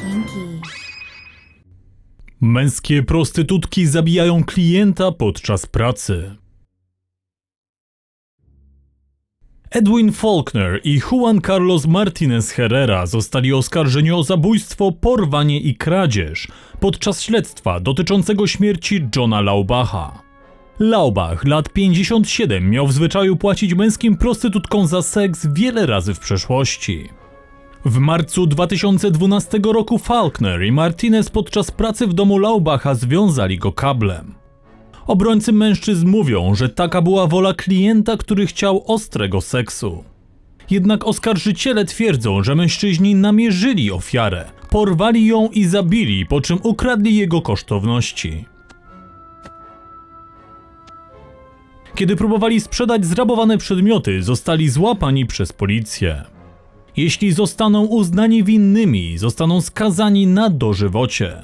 Kinky. Męskie prostytutki zabijają klienta podczas pracy. Edwin Faulkner i Juan Carlos Martinez Herrera zostali oskarżeni o zabójstwo, porwanie i kradzież podczas śledztwa dotyczącego śmierci Johna Laubacha. Laubach, lat 57, miał w zwyczaju płacić męskim prostytutkom za seks wiele razy w przeszłości. W marcu 2012 roku Faulkner i Martinez podczas pracy w domu Laubacha związali go kablem. Obrońcy mężczyzn mówią, że taka była wola klienta, który chciał ostrego seksu. Jednak oskarżyciele twierdzą, że mężczyźni namierzyli ofiarę, porwali ją i zabili, po czym ukradli jego kosztowności. Kiedy próbowali sprzedać zrabowane przedmioty, zostali złapani przez policję. Jeśli zostaną uznani winnymi, zostaną skazani na dożywocie.